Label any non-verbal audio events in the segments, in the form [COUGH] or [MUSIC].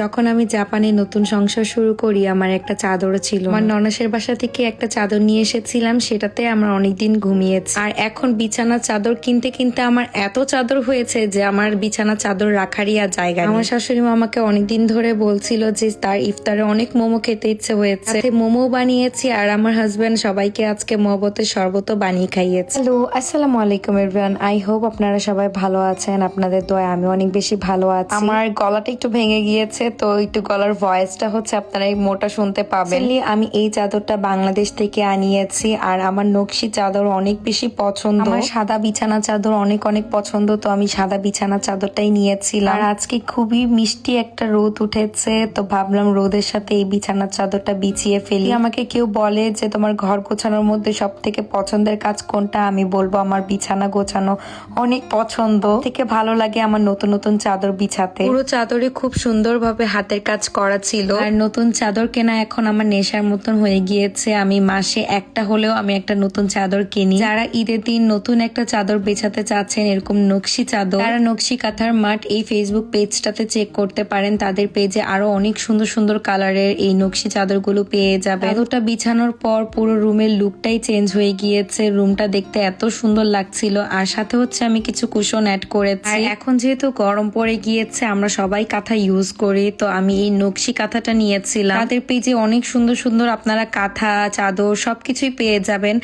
যখন আমি জাপানে নতুন সংসার শুরু করি, আমার একটা চাদরও ছিল। আমার ননাসের বাসা থেকে একটা চাদর নিয়ে এসেছিলাম, সেটাতে আমরা অনেকদিন ঘুমিয়েছি। আর এখন বিছানা চাদর কিনতে কিনতে আমার এত চাদর হয়েছে যে আমার বিছানা চাদর রাখারই আর জায়গা আমার শাশুড়ি মা আমাকে অনেকদিন ধরে বলছিল যে, তার ইফতারে অনেক মোমো খেতে ইচ্ছে হয়েছে। মোমো বানিয়েছি আর আমার হাজবেন্ড সবাইকে আজকে মহবতের শরবত বানিয়ে খাইয়েছে। হ্যালো আসসালামু আলাইকুম এভরিওয়ান আই হোপ আপনারা সবাই ভালো আছেন। আপনাদের দয়া, আমি অনেক বেশি ভালো আছি। আমার গলাটা একটু ভেঙে গিয়েছে। তো একটু গলার ভয়েসটা হচ্ছে আপনারা এই মোটা শুনতে পাবেন। আমি এই চাদরটা বাংলাদেশ থেকে আনিয়েছি আর আমার নকশি চাদর অনেক বেশি পছন্দ। আমার সাদা বিছানা চাদর অনেক অনেক পছন্দ তো আমি সাদা বিছানা চাদরটাই নিয়েছিলাম। আর আজকে খুবই মিষ্টি একটা রোদ উঠেছে তো ভাবলাম রোদের সাথে এই বিছানার চাদরটা বিছিয়ে ফেলি। আমাকে কেউ বলে যে তোমার ঘর গোছানোর মধ্যে সব থেকে পছন্দের কাজ কোনটা? আমি বলব আমার বিছানা গোছানো অনেক পছন্দ। থেকে ভালো লাগে আমার নতুন নতুন চাদর বিছাতে। পুরো চাদরে খুব সুন্দরভাবে হাতের কাজ করা ছিল। আর নতুন চাদর কেনা এখন আমার নেশার মতন হয়ে গিয়েছে। আমি মাসে একটা হলেও আমি একটা নতুন চাদর কিনি। যারা ঈদের দিন নতুন একটা চাদর বেছাতে চাচ্ছেন, এরকম নকশি চাদর, তারা নকশি কাঁথার মাঠ এই ফেসবুক পেজটাতে চেক করতে পারেন। তাদের পেজে আরও অনেক সুন্দর সুন্দর কালারের এই নকশি চাদরগুলো পেয়ে যাবে চাদরটা বিছানোর পর পুরো রুমের লুকটাই চেঞ্জ হয়ে গিয়েছে। রুমটা দেখতে এত সুন্দর লাগছিল। আর সাথে হচ্ছে আমি কিছু কুশন অ্যাড করেছি। এখন যেহেতু গরম পড়ে গিয়েছে, আমরা সবাই কাঁথা ইউজ করি। তো আমি এই নকশি কাঁথাটা নিয়েছিলাম। তাদের পেজে অনেক সুন্দর সুন্দর আপনারা কাঁথা, চাদর সবকিছুই পেয়ে যাবেন।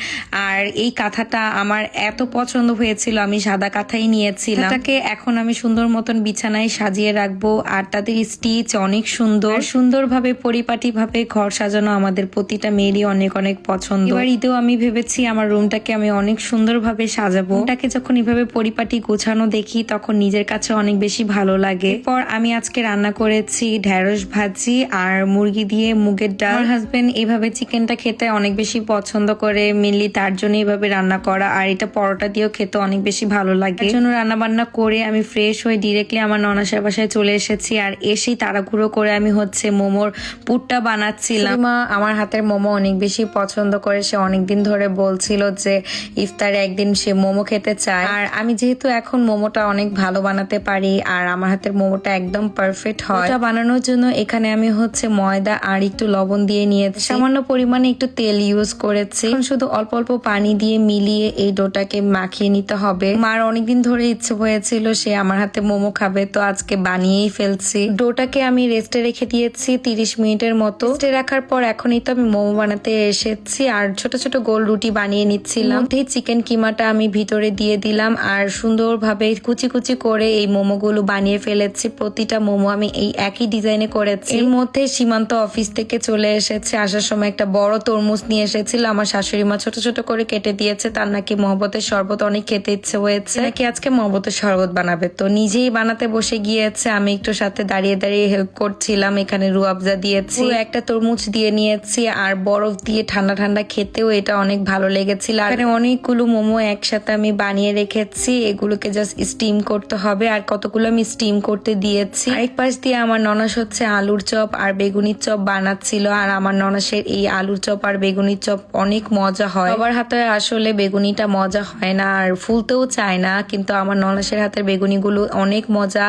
আর এই কাঁথাটা আমার এত পছন্দ হয়েছিল, আমি সাদা কাঁথাই নিয়েছিলাম। এটাকে এখন আমি সুন্দর মতন বিছানায় সাজিয়ে রাখব, আর তাদের স্টিচ অনেক সুন্দর। সুন্দরভাবে পরিপাটি ভাবে ঘর সাজানো আমাদের প্রতিটা মেয়েরই অনেক অনেক পছন্দ। এবার ঈদেও আমি ভেবেছি আমার রুমটাকে আমি অনেক সুন্দরভাবে সাজাবো। রুমটাকে যখন এভাবে পরিপাটি গোছানো দেখি, তখন নিজের কাছে অনেক বেশি ভালো লাগে। পর আমি আজকে রান্না করেছি ঢেঁড়স ভাজি আর মুরগি দিয়ে মুগের ডাল। আমার হাজবেন্ড এভাবে চিকেনটা খেতে অনেক বেশি পছন্দ করে মেনলি তার জন্য এভাবে রান্না করা। আর এটা পরোটা দিয়েও খেতে অনেক বেশি ভালো লাগে। এর জন্য রান্না বান্না করে আমি ফ্রেশ হয়ে ডিরেক্টলি আমার ননাসের বাসায় চলে এসেছি। আর এসেই তাড়াহুড়ো করে আমি হচ্ছে মোমোর পুরটা বানাচ্ছিলাম। মা আমার হাতের মোমো অনেক বেশি পছন্দ করে। সে অনেকদিন ধরে বলছিল যে ইফতারে একদিন সে মোমো খেতে চায়। আর আমি যেহেতু এখন মোমোটা অনেক ভালো বানাতে পারি আর আমার হাতের মোমোটা একদম পারফেক্ট হয়। বানানোর জন্য এখানে আমি হচ্ছে ময়দা আর একটু লবণ দিয়ে নিয়েছি। সামান্য পরিমাণে একটু তেল ইউজ করেছি। শুধু অল্প অল্প পানি দিয়ে মিলিয়ে এই ডোটাকে মাখিয়ে নিতে হবে। মার অনেকদিন ধরে ইচ্ছে হয়েছিল, সে আমার হাতে মোমো খাবে, তো আজকে বানিয়েই ফেলছি। ডোটাকে আমি রেস্টে রেখে দিয়েছি তিরিশ মিনিটের মতো। রেস্টে রাখার পর এখনই তো আমি মোমো বানাতে এসেছি, আর ছোট ছোট গোল রুটি বানিয়ে নিচ্ছিলাম। চিকেন কিমাটা আমি ভিতরে দিয়ে দিলাম, আর সুন্দরভাবে কুচি কুচি করে এই মোমোগুলো বানিয়ে ফেলেছি। প্রতিটা মোমো আমি এই একই ডিজাইনে করেছি। এর মধ্যে সীমান্ত অফিস থেকে চলে এসেছে। আসার সময় একটা বড় তরমুজ নিয়ে এসেছিল। আমার শাশুড়ি মা ছোট ছোট করে কেটে দিয়েছে। তার নাকি মহব্বতের শরবত অনেক খেতে ইচ্ছে হয়েছে। নাকি আজকে মহব্বতের শরবত বানাবে। তো নিজেই বানাতে বসে গিয়েছে। আমি একটু সাথে দাঁড়িয়ে দাঁড়িয়ে হেল্প করছিলাম। এখানে রুয়াবজা দিয়েছি। একটা তরমুজ দিয়ে নিয়েছি। আর বরফ দিয়ে ঠান্ডা ঠান্ডা খেতেও এটা অনেক ভালো লেগেছিল। আর অনেকগুলো মোমো একসাথে আমি বানিয়ে রেখেছি। এগুলোকে জাস্ট স্টিম করতে হবে। আর কতগুলো আমি স্টিম করতে দিয়েছি। আরেক পাশ দিয়ে আমার ননাস হচ্ছে আলুর চপ আর বেগুনির চপ বানাচ্ছিল আর আমার ননাসের এই আলুর চপ আর বেগুনির চপ অনেক মজা হয়। সবার হাতে আসলে বেগুনিটা মজা হয় না আর ফুলতেও চায় না কিন্তু আমার ননাসের হাতের বেগুনিগুলো অনেক মজা।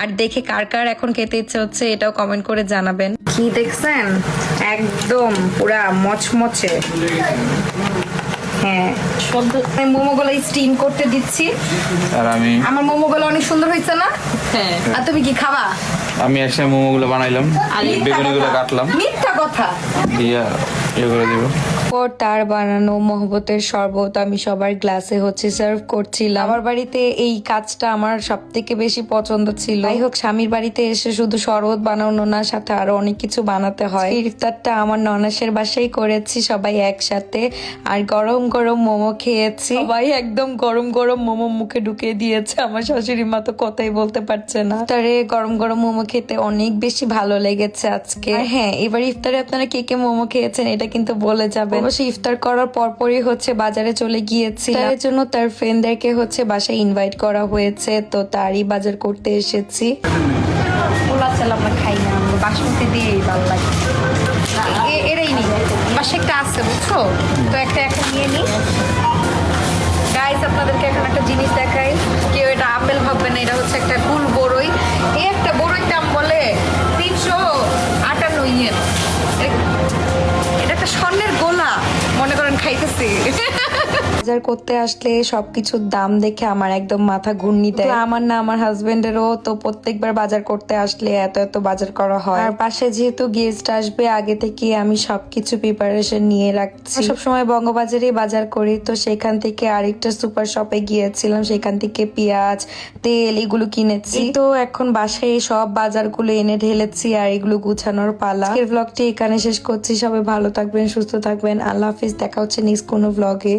আর দেখে কার কার এখন খেতে ইচ্ছে হচ্ছে এটাও কমেন্ট করে জানাবেন। কি দেখছেন? একদম পুরা মচমচে। হ্যাঁ। আমি মোমোগুলো স্টিম করতে দিচ্ছি। আর আমি আমার মোমোগুলো অনেক সুন্দর হয়েছে না? হ্যাঁ। আর তুমি কি খাবা? আমি একসাথে মোমোগুলো বানাইলাম বেগুনিগুলো কাটলাম। মিথ্যা কথা। দিয়ে ইয়ে তার বানানো শরবত আমি সবার গ্লাসে হচ্ছে সার্ভ করছিলাম। আমার বাড়িতে এই কাজটা আমার সব থেকে বেশি পছন্দ ছিল। যাই হোক, স্বামীর বাড়িতে এসে শুধু শরবত বানানো না, সাথে আরও অনেক কিছু বানাতে হয়। ইফতারটা আমার ননাসের বাসায় করেছি, সবাই একসাথে। আর গরম গরম মোমো খেয়েছি। সবাই একদম গরম গরম মোমো মুখে ঢুকিয়ে দিয়েছে। আমার শাশুড়ি মা তো কথাই বলতে পারছে না। ইফতারে গরম গরম মোমো খেতে অনেক বেশি ভালো লেগেছে আজকে। হ্যাঁ এবার ইফতারে আপনারা কে কে মোমো খেয়েছেন, এটা কিন্তু বলে যাবেন। অবশ্যই ইফতার করার পরপরই হচ্ছে বাজারে চলে গিয়েছি। তার জন্য তার ফ্রেন্ডদেরকে হচ্ছে বাসায় ইনভাইট করা হয়েছে। তো তারই বাজার করতে এসেছি। পোলা চাল আমরা খাই না আমরা বাসমতি দিয়েই ভালো লাগে। এরাই নি পাশে একটা আছে বুঝছ? তো একটা একটা নিয়ে নি। গাইস আপনাদেরকে এখন একটা জিনিস দেখাই। see. [LAUGHS] বাজার করতে আসলে সবকিছুর দাম দেখে আমার একদম মাথা ঘূর্ণি দেয়। আমার না আমার হাজবেন্ডেরও তো প্রত্যেকবার বাজার করতে আসলে এত এত বাজার করা হয়। আর পাশে যেহেতু গেস্ট আসবে আগে থেকে আমি সবকিছু প্রিপারেশন নিয়ে রাখছি। সবসময় বঙ্গবাজারে বাজার করি তো সেখান থেকে আরেকটা সুপার শপে গিয়েছিলাম সেখান থেকে পেঁয়াজ তেল এগুলো কিনেছি। তো এখন বাসায় সব বাজারগুলো এনে ঢেলেছি আর এগুলো গুছানোর পালা। আজকের ব্লগটি এখানে শেষ করছি সবাই ভালো থাকবেন সুস্থ থাকবেন। আল্লাহ হাফিজ দেখা হচ্ছে নেক্সট কোনো ব্লগে